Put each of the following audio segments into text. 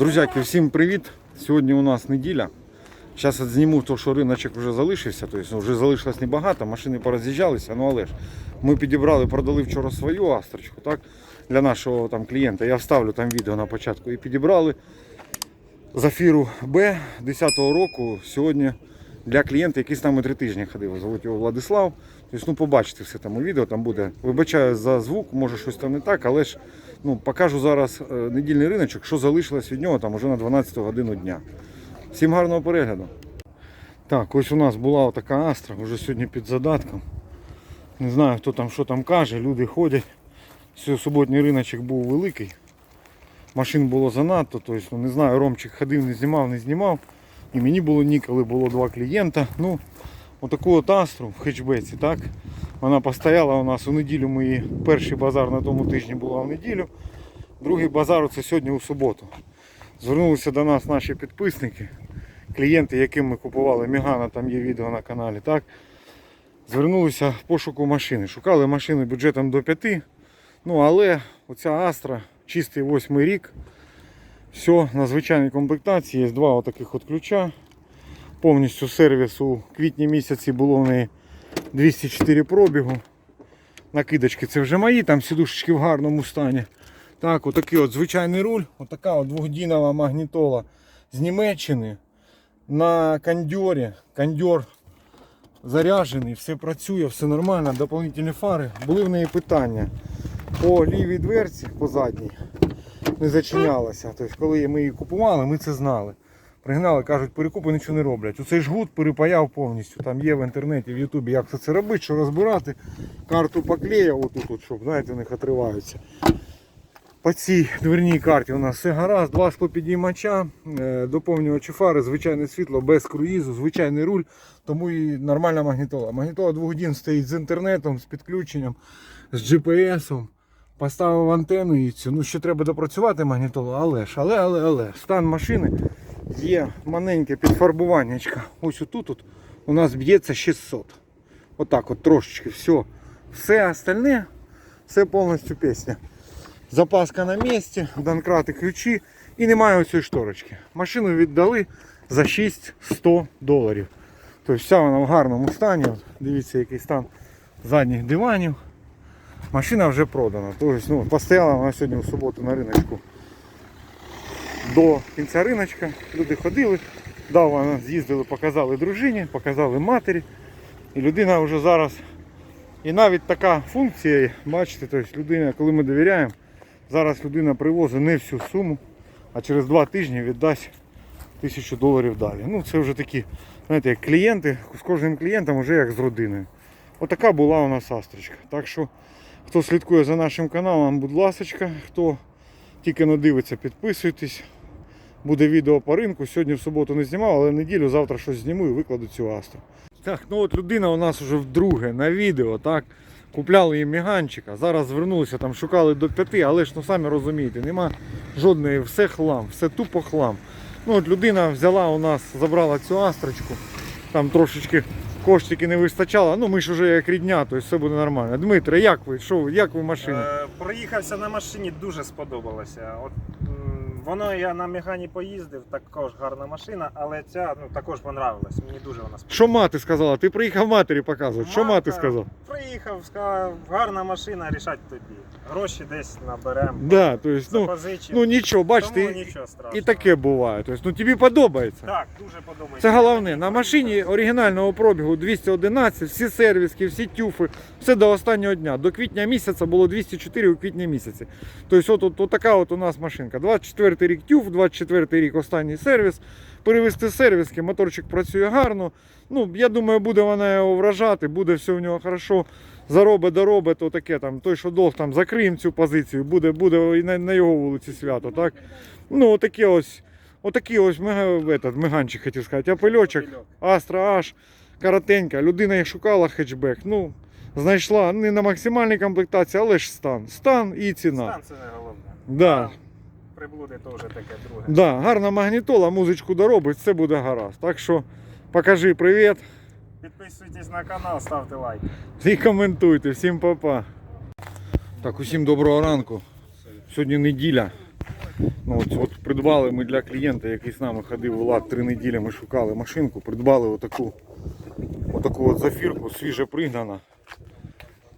Друзяки, всім привіт! Сьогодні у нас неділя. Зараз зніму то, що риночок вже залишився, тобто вже залишилось небагато, машини пороз'їжджалися, ну але ж ми підібрали, продали вчора свою астрочку так, для нашого там, клієнта. Я вставлю там відео на початку. І підібрали зафіру Б 10-го року сьогодні для клієнта, який з нами три тижні ходив. Звуть його Владислав. Тобто, ну, побачите все там у відео, там буде. Вибачаю за звук, може щось там не так, але ж ну, покажу зараз е, недільний риночок, що залишилось від нього там уже на 12 годину дня. Всім гарного перегляду. Так, ось у нас була така астра, вже сьогодні під задатком. Не знаю, хто там що там каже, люди ходять. Суботній риночок був великий. Машин було занадто, тобто, ну, не знаю, Ромчик ходив, не знімав, не знімав. І мені було ніколи, було два клієнта. Ну, отаку от астру в хетчбеці, так? Вона постояла у нас у неділю. Ми її, перший базар на тому тижні була в неділю. Другий базар це сьогодні у суботу. Звернулися до нас наші підписники, клієнти, яким ми купували Мігана, там є відео на каналі. так? Звернулися в пошуку машини. Шукали машину бюджетом до 5. Ну, але оця Астра, чистий восьмий рік. Все на звичайній комплектації. Є два отаких от ключа. Повністю сервіс у квітні місяці було в неї 204 пробігу. Накидочки це вже мої, там сідушечки в гарному стані. Так, отакий от звичайний руль, отака от двохдінова магнітола з Німеччини на кондьорі. Кондьор заряджений, все працює, все нормально, доповнительні фари. Були в неї питання по лівій дверці, по задній, не зачинялася. Тобто, коли ми її купували, ми це знали. Пригнали, кажуть, перекупи нічого не роблять. Оцей жгут перепаяв повністю. Там є в інтернеті, в Ютубі, як це, це робити, що розбирати. Карту поклеїв отут, от, щоб знаєте, в них отриваються. По цій дверній карті у нас все гаразд, два склопідіймача, е, доповнювачі фари, звичайне світло, без круїзу, звичайний руль, тому і нормальна магнітола. Магнітола двогодін стоїть з інтернетом, з підключенням, з GPS. ом Поставив антенну і цю. Ну, ще треба допрацювати магнітолу, але ж, але, але, але. Стан машини є маленьке підфарбуваннячка. Ось отут от у нас б'ється 600. Отак от трошечки. Все. Все остальне, все повністю пісня. Запаска на місці, донкрати ключі і немає оцієї шторочки. Машину віддали за 6100 доларів. Тобто вся вона в гарному стані. От Дивіться, який стан задніх диванів. Машина вже продана. Тобто, ну, постояла вона сьогодні у суботу на риночку. До кінця риночка люди ходили, дав вона з'їздили, показали дружині, показали матері. І людина вже зараз. І навіть така функція, бачите, тобто людина, коли ми довіряємо, зараз людина привозить не всю суму, а через два тижні віддасть тисячу доларів далі. Ну це вже такі, знаєте, як клієнти, з кожним клієнтом вже як з родиною. Отака була у нас астрочка. Так що, хто слідкує за нашим каналом, будь ласка, хто тільки не дивиться, підписуйтесь. Буде відео по ринку. Сьогодні в суботу не знімав, але в неділю завтра щось зніму і викладу цю астру. Так, ну от людина у нас вже вдруге на відео, так. Купляли їм міганчика, зараз звернулися, там шукали до п'яти, але ж ну самі розумієте, нема жодної, все хлам, все тупо хлам. Ну от людина взяла у нас, забрала цю астрочку, там трошечки коштики не вистачало, ну ми ж вже як рідня, то все буде нормально. Дмитре, як ви? Що? Як ви машина? Е, проїхався на машині, дуже сподобалося. От, воно я на Мегані поїздив, також гарна машина, але ця ну, також понравилась. Мені дуже вона сподобалася. Що мати сказала? Ти приїхав матері показувати. Що мати сказав? Приїхав, сказав, гарна машина, рішать тобі. Гроші десь наберемо. Да, то есть, ну, запозичимо. ну нічого, бачите, Тому і, нічого страшного. і таке буває. Тобто, ну тобі подобається. Так, дуже подобається. Це головне. На машині оригінального пробігу 211, всі сервіски, всі тюфи, все до останнього дня. До квітня місяця було 204 у квітні місяці. Тобто от, от, от така от у нас машинка. 24 рік тюф, 24 рік останній сервіс. Перевести сервіски, моторчик працює гарно. Ну, я думаю, буде вона його вражати, буде все у нього хорошо. Заробить, доробить, то таке там, той, що долг, там закриємо цю позицію, буде, буде і на, на його вулиці свято. Так? Ну, отаке ось. Отакий ось этот, меганчик хотів сказати, апельочок, Астра Аж, коротенька. Людина і шукала хетчбек. Ну, знайшла не на максимальній комплектації, але ж стан. Стан і ціна. Стан це не головне. Да, Приблуди теж таке друге. да, гарна магнітола, музичку доробить, все буде гаразд. Так що покажи привіт Підписуйтесь на канал, ставте лайк. і коментуйте. Всім па-па. Так, усім доброго ранку. Сьогодні неділя. Ну, от, от придбали ми для клієнта, який з нами ходив в лад три неділі, ми шукали машинку, придбали отаку, отаку от зафірку, свіже пригнана.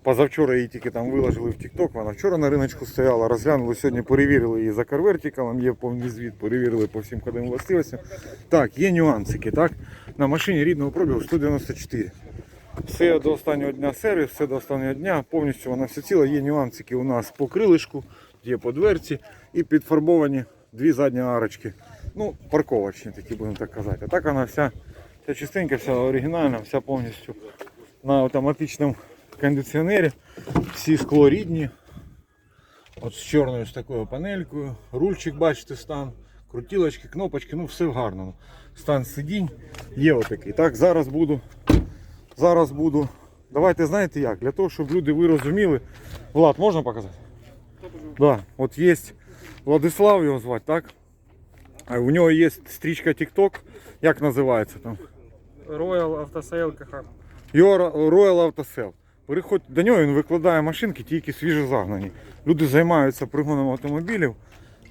Позавчора її тільки там виложили в TikTok, вона вчора на риночку стояла, розглянули, сьогодні перевірили її за карвертикалом, є повний звіт, перевірили по всім ходовим властивостям. Так, є нюансики, так? На машині рідного пробігу 194. Все до останнього дня сервіс, все до останнього дня, повністю вона все ціла. Є нюансики у нас по крилишку, є по дверці і підфарбовані дві задні арочки. Ну, парковочні такі, будемо так казати. А так вона вся, вся чистенька, вся оригінальна, вся повністю на автоматичному кондиціонері. Всі скло рідні. От з чорною з такою панелькою. Рульчик, бачите, стан, крутілочки, кнопочки, ну все гарно. Стан сидінь є отакий. Так, зараз буду. Зараз буду. Давайте знаєте як? Для того, щоб люди ви розуміли. Влад, можна показати? Да, от є Владислав його звати, так? А у нього є стрічка TikTok. Як називається там? Royal Автосейл КХ. Royal Auto Sell. Переходь до нього, він викладає машинки, тільки свіжо загнані. Люди займаються пригоном автомобілів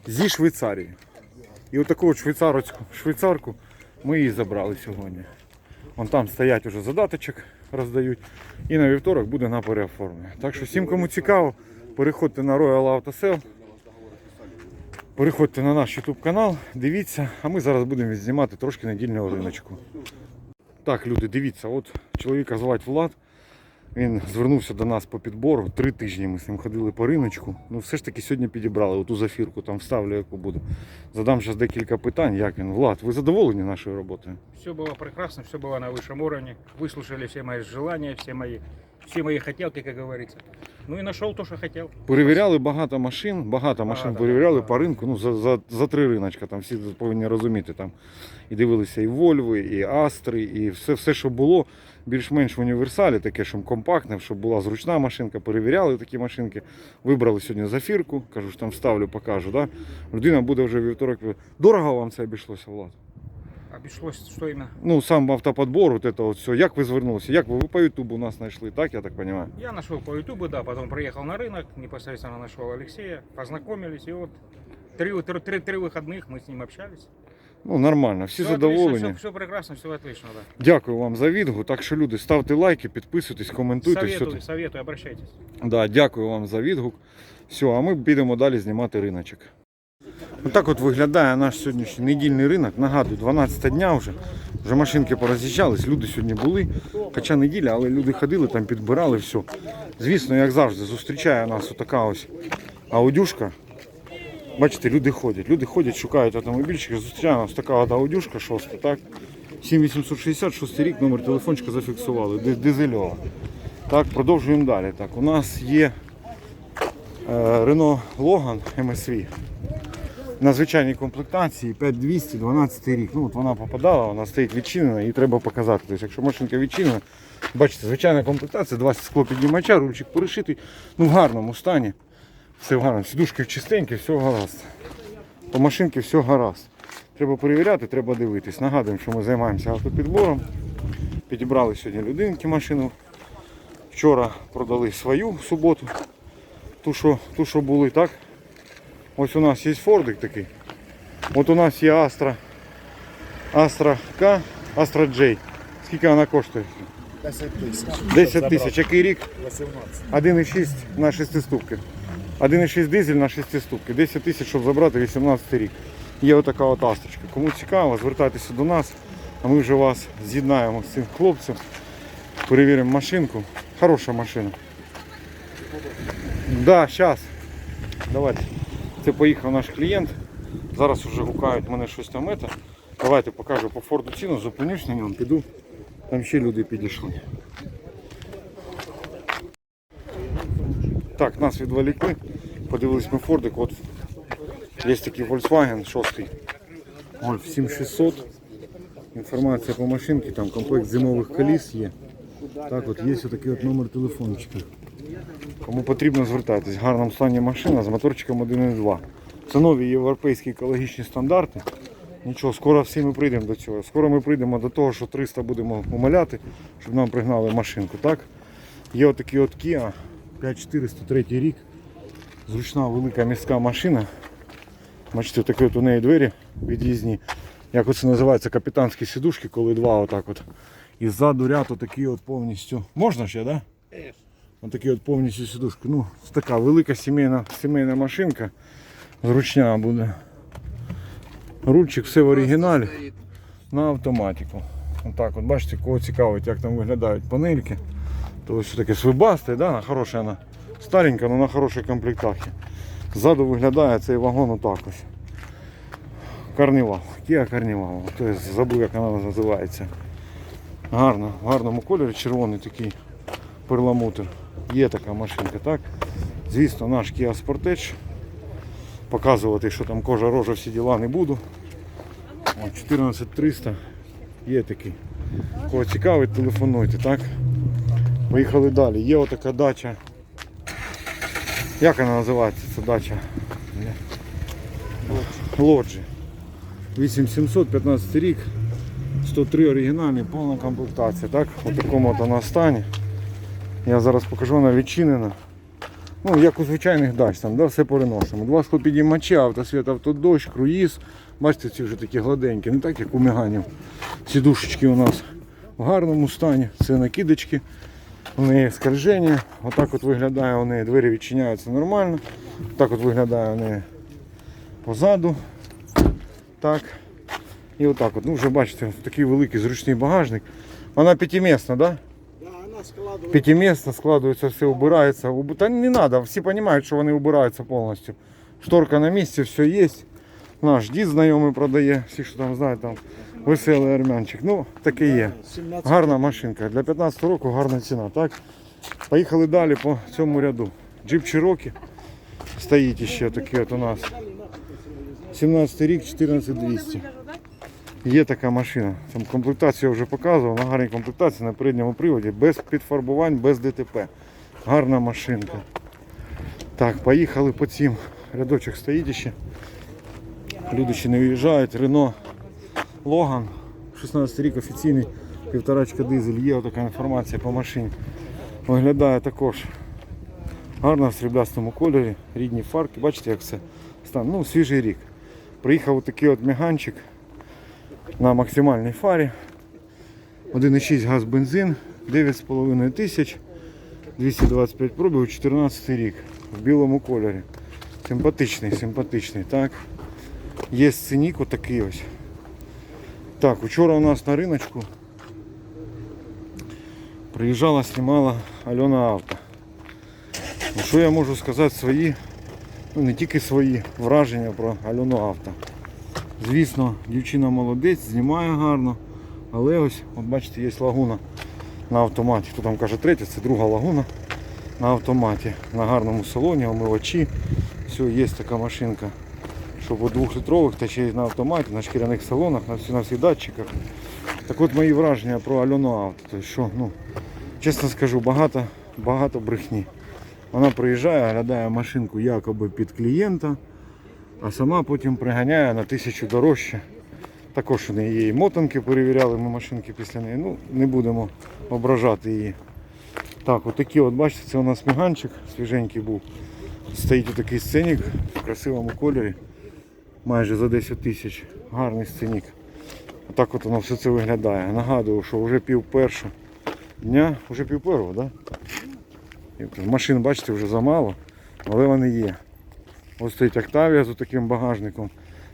зі Швейцарії. І отаку от швейцарку ми її забрали сьогодні. Вон там стоять уже задаточок, роздають. І на вівторок буде на переоформлення. Так що всім, кому цікаво, переходьте на Royal Auto Sell. Переходьте на наш YouTube канал, дивіться, а ми зараз будемо знімати трошки недільного риночку. Так, люди, дивіться, от чоловіка звати Влад. Він звернувся до нас по підбору. Три тижні ми з ним ходили по риночку. Ну, все ж таки сьогодні підібрали оту зафірку, там вставлю, яку буду. Задам зараз декілька питань. Як він? Влад, ви задоволені нашою роботою? Все было прекрасно, все было на высшем уровне. Выслушали все мои желания, все мои, все мои хотелки, как говорится. Ну и нашел то, что хотел. Перевіряли багато машин, багато машин Багато, перевіряли багато. по ринку. Ну, за, за, за три риночка, там всі повинні розуміти. Там і дивилися і Вольви, і Астри, і все, все, що було більш-менш в універсалі, таке, щоб компактне, щоб була зручна машинка. Перевіряли такі машинки. Вибрали сьогодні зафірку, кажу, що там вставлю, покажу. Да? Людина буде вже вівторок. Дорого вам це обійшлося, Влад? Обошлось, что именно? Ну, сам автоподбор, от це от все. Як ви звернулися? Як ви, ви по Ютубу нас знайшли, так, я так розумію? Я нашел по ютубу, да, потом приехал на рынок, непосредственно нашел Алексея, познакомились, и вот три, три, три, три выходных мы с ним общались. Ну, нормально, всі задоволені. Все, все прекрасно, все отлично, да. Дякую вам за відгук. Так що люди, ставте лайки, підписуйтесь, коментуйте. Все Советую, тут. советую, обращайтесь. Да, дякую вам за відгук. Все, а ми підемо далі знімати риночок. Отак от виглядає наш сьогоднішній недільний ринок. Нагадую, 12 дня вже. Вже машинки пороз'їжджались, люди сьогодні були. Хоча неділя, але люди ходили, там підбирали все. Звісно, як завжди, зустрічає нас отака ось аудюшка. Бачите, люди ходять. Люди ходять, шукають автомобільчики. Зустрічає нас така аудюшка шоста, так? 7866 рік, номер телефончика зафіксували. Дизельова. Так, продовжуємо далі. Так, у нас є е, Renault Logan MSV. На звичайній комплектації 5200, 12 рік. Ну от вона попадала, вона стоїть відчинена, її треба показати. Тобто, якщо машинка відчинена, бачите, звичайна комплектація, два склопіднімача, рульчик перешитий, ну в гарному стані. Все в гарному. Сідушки чистенькі, все гаразд. По машинці все гаразд. Треба перевіряти, треба дивитись. Нагадуємо, що ми займаємося автопідбором. Підібрали сьогодні людинки машину. Вчора продали свою в суботу. Ту, що, ту, що були, так? Ось у нас є Фордик такий. От у нас є Astra. Astra K, Astra J. Скільки вона коштує? 10 тисяч. 10 тисяч. Який рік? 18. 1,6 на 6 ступки. 1,6 дизель на 6 ступки. 10 тисяч, щоб забрати 18 рік. Є отака от астрочка. Кому цікаво, звертайтеся до нас, а ми вже вас з'єднаємо з цим хлопцем. Перевіримо машинку. Хороша машина. Да, зараз. Давайте. Це поїхав наш клієнт. Зараз вже гукають мене щось там. Это. Давайте покажу по Форду ціну, зупинюсь на ньому, піду. Там ще люди підійшли. Так, нас відволікли. Подивились ми Фордик. От є такий Volkswagen 6. Golf 7600. Інформація по машинці, там комплект зимових коліс є. Так от є отакий от номер телефончика. Кому потрібно звертайтесь. В гарному стані машина з моторчиком 1.2. Це нові європейські екологічні стандарти. Нічого, скоро всі ми прийдемо до цього. Скоро ми прийдемо до того, що 300 будемо умоляти, щоб нам пригнали машинку. Так? Є отакий от Kia 5403 рік. Зручна велика міська машина. Бачите, такі от у неї двері від'їзні. Як оце називається капітанські сідушки, коли два отак от. І ззаду ряд отакі от повністю. Можна ще, так? Да? Отакі от повністю сідушки. Ну, така велика сімейна, сімейна машинка. Зручня буде. Рульчик все в оригіналі на автоматику. Отак от, бачите, кого цікавить, як там виглядають панельки. То ось таке свибасте, да, на хороша вона. Старенька, але на хорошій комплектахі. Ззаду виглядає цей вагон отак ось. Карнівал. Kia Карнівал. Тобто забув, як вона називається. Гарно, в гарному кольорі, червоний такий перламутр. Є така машинка, так? Звісно, наш Kia Sportage. Показувати, що там кожа рожа, всі діла не буду. 14300 є такий. Кого цікавить, телефонуйте, так? Поїхали далі. Є отака дача. Як вона називається ця дача? Лоджі. 8700, 15 рік. 103 оригінальний, повна комплектація. Так? У такому от вона стані. Я зараз покажу, вона відчинена. Ну, як у звичайних дач, там, да, все переносимо. Два склопідіймачі, автосвіт, автодощ, круїз. Бачите, ці вже такі гладенькі, не так як у Меганів. Сідушечки у нас в гарному стані. Це накидочки. У неї скольження. Отак от виглядає у неї. Двері відчиняються нормально. Так от виглядає у неї позаду. Так. І отак от. Ну вже бачите, такий великий зручний багажник. Вона п'ятимісна. Да? Пятиместно складывается, все убирается. Уб- Та не надо, всі розуміють, що вони убираються повністю. Шторка на місці, все є. Наш дід знайомий продає, всі, що там знають, там веселий армянчик. Ну, таке є. Гарна машинка. Для 15 року гарна ціна. Так? Поїхали далі по цьому ряду. Джип Cherokee стоїть ще такий от у нас. 17 рік, 14200. Є така машина. Там комплектацію я вже показував, на гарній комплектації на передньому приводі, без підфарбувань, без ДТП. Гарна машинка. Так, поїхали по цим. Рядочок стоїть ще. Люди ще не виїжджають. Рено Логан. 16 рік офіційний, півторачка дизель. Є така інформація по машині. Виглядає також гарно в сріблястому кольорі, рідні фарки. Бачите, як все стан. Ну, свіжий рік. Приїхав такий от меганчик на максимальній фарі. 1,6 газ бензин, 9,5 тисяч, 225 пробігу, 14 рік в білому кольорі. Симпатичний, симпатичний, так. Є сценік отакий ось. Так, вчора у нас на риночку приїжджала, знімала Альона Авто. Ну, що я можу сказати свої, ну не тільки свої враження про Альону Авто. Звісно, дівчина молодець, знімає гарно. Але ось, от бачите, є лагуна на автоматі. Хто там каже третя, це друга лагуна на автоматі. На гарному салоні, омивачі. Все, є така машинка. Щоб у двохлітрових та ще й на автоматі, на шкіряних салонах, на всі, на всіх датчиках. Так от мої враження про Альону Авто. Тобто, що, ну, чесно скажу, багато, багато брехні. Вона приїжджає, оглядає машинку якоби під клієнта а сама потім приганяє на тисячу дорожче. Також у неї і мотанки, перевіряли ми машинки після неї. Ну, не будемо ображати її. Так, отакі от бачите, це у нас міганчик свіженький був. Стоїть отакий сценік в красивому кольорі. Майже за 10 тисяч. Гарний сценік. Отак от воно все це виглядає. Нагадую, що вже пів першого дня, вже пів первого, так? Да? Машин, бачите, вже замало, але вони є. Ось стоїть Октавія з таким багажником.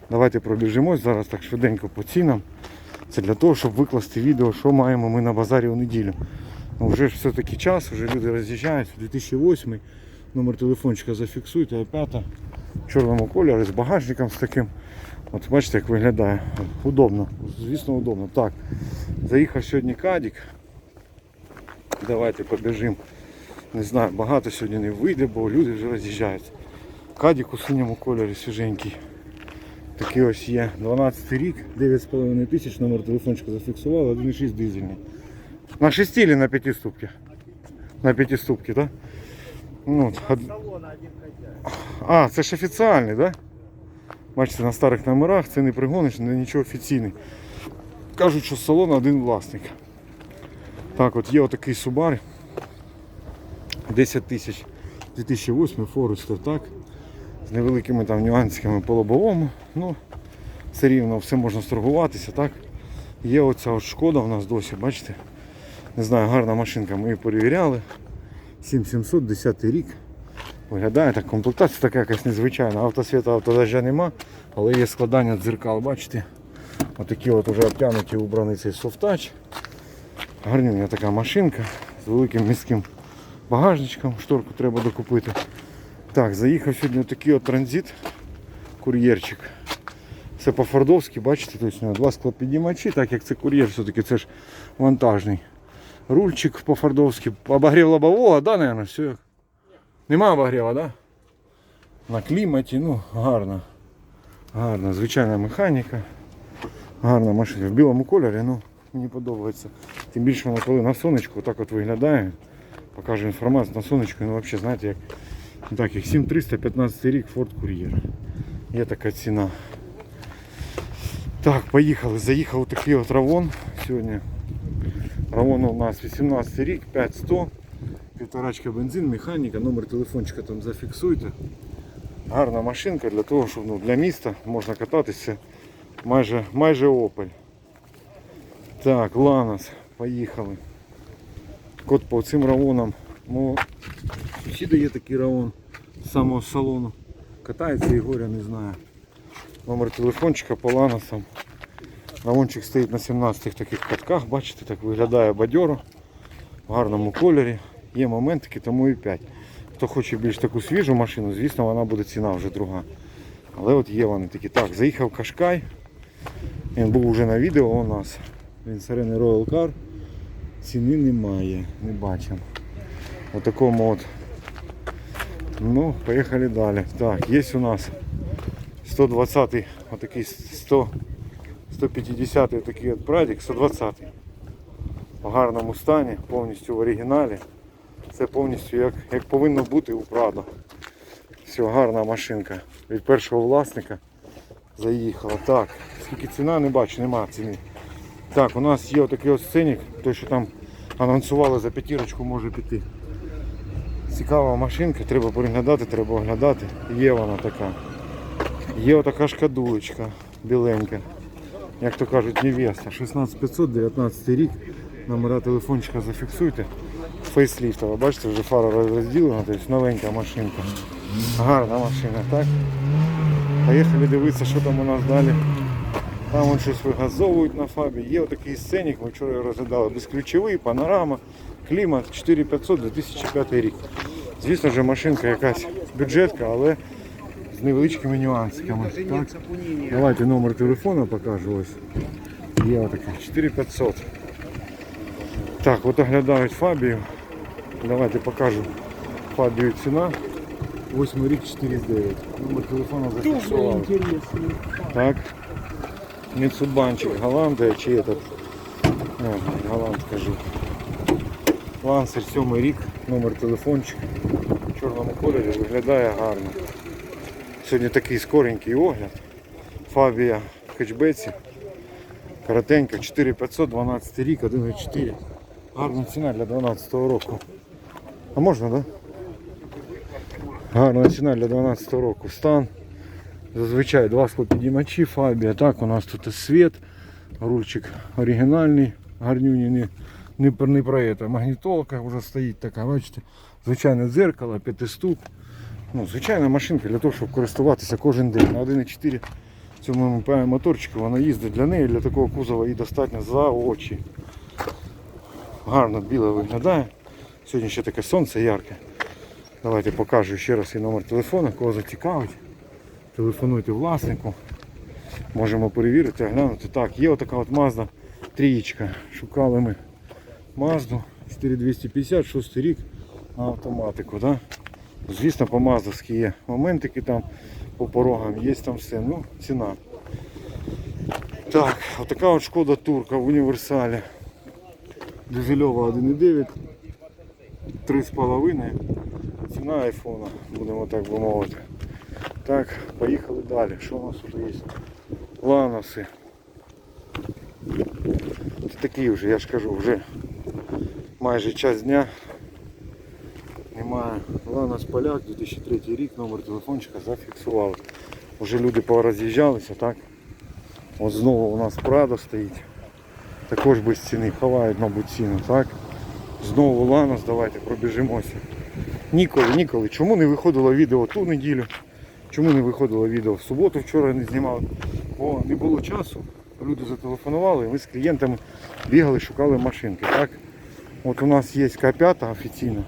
Давайте пробіжимось зараз так швиденько по цінам. Це для того, щоб викласти відео, що маємо ми на базарі у неділю. Ну, вже ж все-таки час, вже люди роз'їжджають. 2008 номер телефончика зафіксуйте, А5 чорному кольорі з багажником з таким. От бачите, як виглядає. Удобно, звісно, удобно. Так, заїхав сьогодні Кадік. Давайте побіжимо. Не знаю, багато сьогодні не вийде, бо люди вже роз'їжджаються. Кадік у синьому кольорі свіженький. Такий ось є. 12 рік, 9,5 тисяч, номер телефончика зафіксували, 1,6 дизельний. На 6 или на 5 ступки? На 5 ступки, так? Ну, од- а, це ж офіціальний, так? Да? Бачите, на старих номерах це не пригониш, не нічого офіційний. Кажуть, що з салону один власник. Так, от є отакий Subaru. 10 тисяч 2008 Forester, так? з невеликими там нюансиками по лобовому. Ну, все рівно все можна сторгуватися, так? Є оця от шкода у нас досі, бачите? Не знаю, гарна машинка, ми її перевіряли. 7700, 10 рік. Виглядає так, комплектація така якась незвичайна. Автосвіта автодождя нема, але є складання дзеркал, бачите? Отакі от уже обтянуті убраний цей софтач. Гарнюня така машинка з великим міським багажничком. Шторку треба докупити. Так, заїхав сьогодні такий от транзит, кур'єрчик. Все по-фордовськи, бачите, тобто два склопідіймачі, так як це кур'єр, все-таки це ж вантажний. Рульчик по-фордовськи. Обогрів лобового, да, наверное, все. як? Нема обогріва, да? На кліматі, ну, гарно. Гарна, звичайна механіка. Гарна машина. В білому кольорі, ну, мені подобається. Тим більше вона коли на сонечку так от виглядає. Покажу інформацію на сонечку, ну взагалі, знаєте, як, ну, так, як 7315 рік Ford Courier. Є така ціна. Так, поїхали. Заїхав такий от Равон сьогодні. Равон у нас 18 рік, 5100, півторачка бензин, механіка, номер телефончика там зафіксуйте. Гарна машинка для того, щоб ну, для міста можна кататися майже, майже Opel. Так, Ланос, поїхали. Код по цим равонам. Ну, сусіда є такий равон з самого салону. Катається Ігоря, не знаю. Номер телефончика по Ланосам. Равончик стоїть на 17 таких катках, бачите, так виглядає бадьоро, в гарному кольорі. Є моментики, тому і 5. Хто хоче більш таку свіжу машину, звісно, вона буде ціна вже друга. Але от є вони такі. Так, заїхав Кашкай. Він був вже на відео у нас. Він сирений Royal Car. Ціни немає, не бачимо. Отакому от. Ну, поїхали далі. Так, є у нас 120 отакий 100 150 такий от прадік, 120 в гарному стані, повністю в оригіналі. Це повністю як, як повинно бути у Прадо. Все, гарна машинка. Від першого власника заїхала. Так, скільки ціна не бачу, нема ціни. Так, у нас є отакий от сценік, той, що там анонсували за п'ятірочку може піти. Цікава машинка, треба переглядати, треба оглядати. Є вона така. Є отака шкадулечка біленька. Як то кажуть, невеста. 16500, 19 рік. Номера телефончика зафіксуйте. Фейсліфтова. Бачите, вже фара розділена, тобто новенька машинка. Гарна машина, так? Поїхали дивитися, що там у нас далі. Там вон щось вигазовують на фабі. Є отакий сценік, ми вчора розглядали. Безключовий, панорама, клімат 4500 2005 рік. Звісно ж, машинка якась бюджетка, але з невеличкими нюансиками. Так? Давайте номер телефона покажу ось. Є отакий 4500. Так, от оглядають фабію. Давайте покажу фабію ціна. 8 рік 4,9. Номер телефона зафіксував. Так. Міцубанчик Голландія чи этот. О, Голланд кажу. Лансер 7 рік, номер телефончика. В чорному кольорі виглядає гарно. Сьогодні такий скоренький огляд. Фабія в хетчбеці. Коротенька, 4500, 12 рік, 1,4. Гарна ціна для 12 року. А можна? Да? Гарна ціна для 12 року. Стан. Зазвичай два склопідіймачі Фабія. Так, у нас тут і світ, рульчик оригінальний, гарнюні не, не, не про це. Магнітолка вже стоїть така, бачите. Звичайне дзеркало, п'ятиступ. Ну, звичайна машинка для того, щоб користуватися кожен день. На 1,4 цьому моторчику вона їздить для неї, для такого кузова і достатньо за очі. Гарно біле виглядає. Сьогодні ще таке сонце ярке. Давайте покажу ще раз і номер телефону, кого зацікавить. Телефонуйте власнику. Можемо перевірити, оглянути. Так, є отака от Mazda трієчка. Шукали ми Mazda 4250, 6 рік на автоматику. Да? Звісно, по маздовськи є моментики там по порогам, є там все. Ну, ціна. Так, отака от шкода турка в універсалі. Дизельова 1,9, 3,5. Ціна айфона, будемо так би мовити. Так, поїхали далі. Що у нас тут є? Ланоси. Це такі вже, я ж кажу, вже майже час дня. Ланос Поляк, 2003 рік, номер телефончика зафіксували. Уже люди пороз'їжджалися, так? От знову у нас Прадо стоїть. Також без ціни. Ховають, мабуть, ціну, так? Знову Ланос, давайте пробіжимося. Ніколи, ніколи. Чому не виходило відео ту неділю? Чому не виходило відео в суботу, вчора не знімали? Бо не було часу. Люди зателефонували, ми з клієнтами бігали, шукали машинки. Так? От у нас є К5 офіційно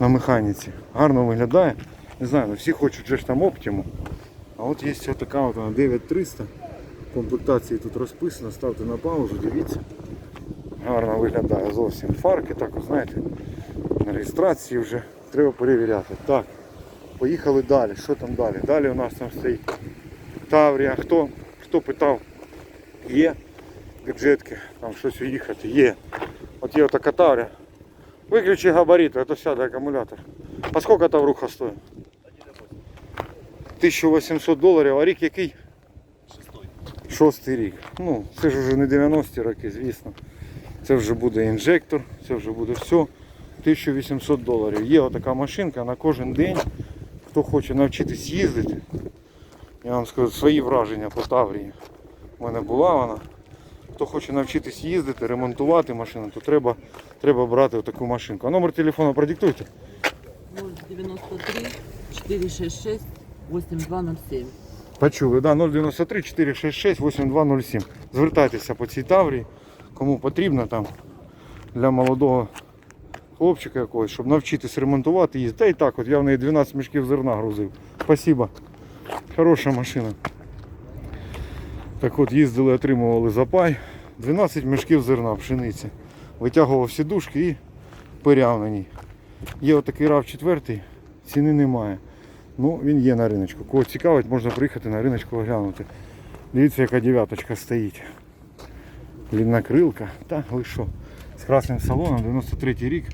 на механіці. Гарно виглядає. Не знаю, ну всі хочуть же ж там оптиму. А от є ось така от вона 9300. Комплектації тут розписано, ставте на паузу, дивіться. Гарно виглядає зовсім фарки, так знаєте, на реєстрації вже треба перевіряти. Так, поїхали далі. Що там далі? Далі у нас там стоїть Таврія. Хто, хто питав, є гаджетки, там щось уїхати, є. От є така Таврія. Виключи габарити, а то сяде акумулятор. А скільки Тавруха стоїть? 1800 доларів, а рік який? Шестой. Шостий рік. Ну, це ж вже не 90-ті роки, звісно. Це вже буде інжектор, це вже буде все. 1800 доларів. Є отака машинка на кожен день. Хто хоче навчитись їздити, я вам скажу свої враження по Таврії. У мене була вона. Хто хоче навчитись їздити, ремонтувати машину, то треба, треба брати отаку машинку. А номер телефону продиктуйте. 093 466 8207. Почули, да, 093 466 8207. Звертайтеся по цій таврії, кому потрібно там для молодого хлопчика якогось, щоб навчитись ремонтувати їздити. Та і так, от я в неї 12 мішків зерна грузив. Спасибо. Хороша машина. Так от їздили, отримували запай. 12 мішків зерна, пшениці. Витягував сідушки і пиряв на ній. Є отакий RAV 4, ціни немає. Ну, він є на риночку. Кого цікавить, можна приїхати на риночку оглянути. Дивіться, яка дев'яточка стоїть. Ліннокрилка. Та ви що? З красним салоном 93 рік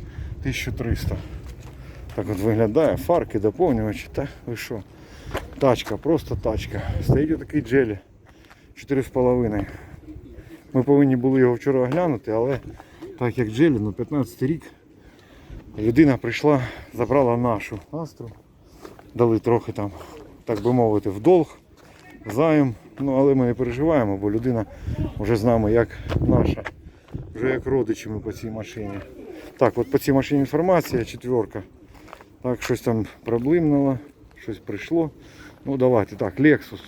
1300. Так от виглядає, фарки, доповнювачі. Та ви що? Тачка, просто тачка. Стоїть отакий джелі. 4,5. Ми повинні були його вчора оглянути, але так як джелі, ну 15 рік. Людина прийшла, забрала нашу астру дали трохи там, так би мовити, в долг, займ. Ну, але ми не переживаємо, бо людина вже з нами як наша, вже як родичі ми по цій машині. Так, от по цій машині інформація, четверка. Так, щось там проблимнуло, щось прийшло. Ну давайте, так, Lexus.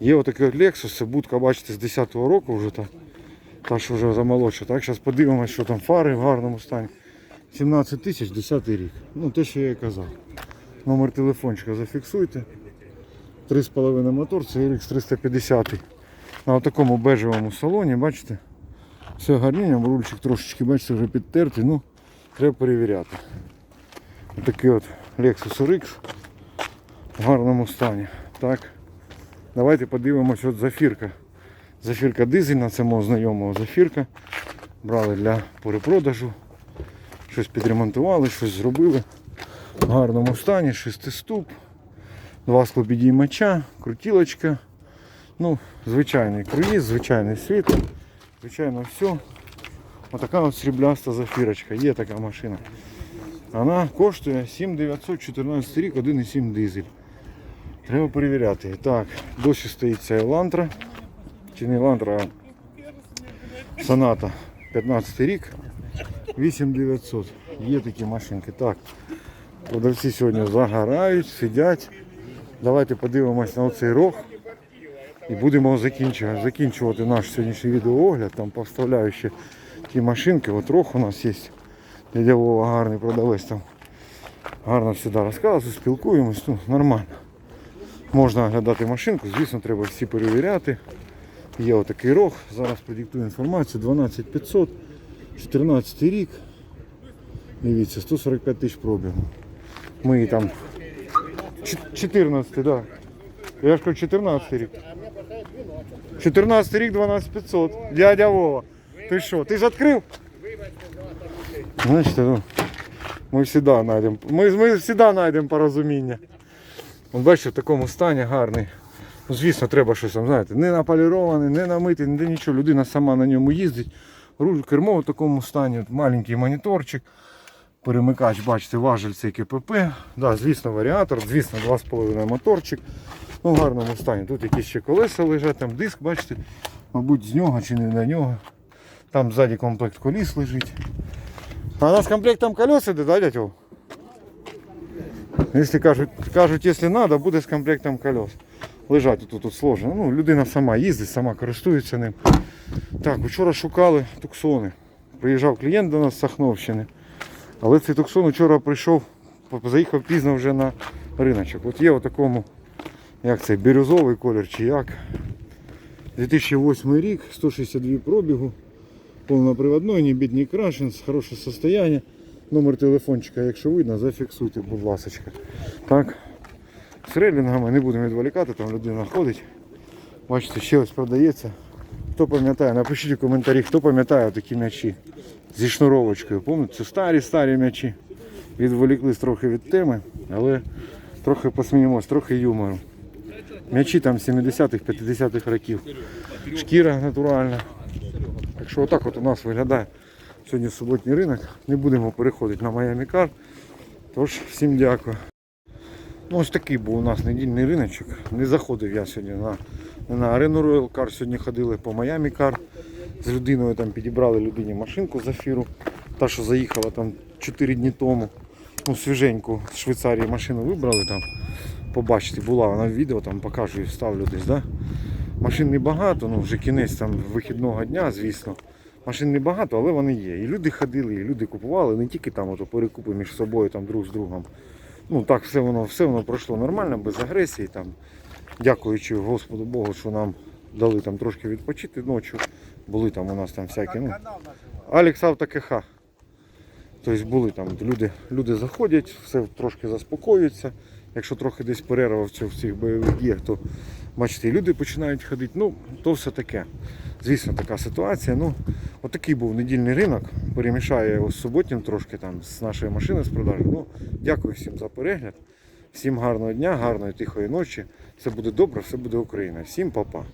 Є отакий от Lexus, будка, бачите, з 10-го року вже та, та що вже замолодша. Так, зараз подивимося, що там фари в гарному стані. 17 тисяч, 10 рік. Ну, те, що я і казав. Номер телефончика зафіксуйте. 3,5 мотор, це RX 350. На такому бежевому салоні, бачите? Все гарненько, рульчик трошечки, бачите, вже підтертий, ну треба перевіряти. Отакий от Lexus RX в гарному стані. Так. Давайте подивимось от зафірка. Зафірка дизельна, це мого знайомого зафірка. Брали для перепродажу. Щось підремонтували, щось зробили в гарному стані, шестиступ, два склопідіймача, крутілочка. Ну, звичайний круїз, звичайний світло, звичайно все. Отака от срібляста зафірочка, є така машина. Вона коштує 7914 рік, 1,7 дизель. Треба перевіряти. Так, досі стоїть ця Елантра. Чи не Елантра, а Соната 15 рік. 8900. Є такі машинки. Так. Продавці сьогодні загорають, сидять. Давайте подивимось на оцей рог. І будемо закінчувати, закінчувати наш сьогоднішній відеоогляд. Там поставляю ще ті машинки. От рог у нас є. Дядя Вова гарний продавець там. Гарно завжди розказує, спілкуємось, ну нормально. Можна оглядати машинку, звісно, треба всі перевіряти. Є отакий рог, зараз продиктую інформацію, 12500, 14 рік. Дивіться, 145 тисяч пробігу. Ми там 14, так. Да. Я ж кажу 14 рік. 14 рік 12500. Дядя Вова. Ти що, ти ж відкрив? Значить, ну, ми завжди знайдемо. Ми, ми завжди знайдемо порозуміння. От бачите, в такому стані гарний. Ну, звісно, треба щось там, знаєте, не наполірований, не намитий, ніде нічого. Людина сама на ньому їздить. Руль кермо в такому стані, маленький моніторчик. Перемикач, бачите, важель цей КПП. Да, звісно, варіатор, звісно, 2,5 моторчик. Ну, в гарному стані. Тут якісь ще колеса лежать, там диск, бачите, мабуть, з нього чи не на нього. Там ззаді комплект коліс лежить. А у нас комплектом колес іде, да, дядь? Якщо кажуть, кажуть, якщо треба, буде з комплектом колес. Лежать тут, тут сложно. Ну, людина сама їздить, сама користується ним. Так, вчора шукали туксони. Приїжджав клієнт до нас з Сахновщини. Але цей туксон вчора прийшов, заїхав пізно вже на риночок. От є в такому, як це, бірюзовий колір чи як. 2008 рік, 162 пробігу, повноприводной, не бідний крашен, хороше состояние. Номер телефончика, якщо видно, зафіксуйте, будь ласка. Так. З рейлінгами не будемо відволікати, там людина ходить. Бачите, ще ось продається. Хто пам'ятає, напишіть у коментарі, хто пам'ятає такі м'ячі зі шнуровочкою. Пам'ятаєте, це старі старі м'ячі. Відволіклись трохи від теми, але трохи посміємось, трохи юмору. М'ячі там 70-х, 50-х років. Шкіра натуральна. Так що отак от у нас виглядає сьогодні суботній ринок. Не будемо переходити на Miami Car. Тож всім дякую. Ну, ось такий був у нас недільний риночок. Не заходив я сьогодні на, на арену Royal Car, сьогодні ходили по Miami Car. З людиною там підібрали людині машинку з афіру. Та, що заїхала там 4 дні тому. Ну, свіженьку з Швейцарії машину вибрали там. Побачите, була вона в відео, там покажу і вставлю десь. Да? Машин небагато, ну вже кінець там вихідного дня, звісно. Машин небагато, але вони є. І люди ходили, і люди купували, не тільки там ото перекупи між собою там друг з другом. Ну так все воно, все воно пройшло нормально, без агресії. Там, дякуючи Господу Богу, що нам дали там трошки відпочити ночі. Були там у нас там всякі. Ну, Алекс Автокеха. Тобто були там люди, люди заходять, все трошки заспокоюється. Якщо трохи десь перерва в цих, бойових діях, то бачите, люди починають ходити. Ну, то все таке. Звісно, така ситуація. Ну, отакий був недільний ринок. Перемішаю його з суботнім трошки там з нашої машини з продажу. Ну, дякую всім за перегляд. Всім гарного дня, гарної тихої ночі. Все буде добре, все буде Україна. Всім па-па.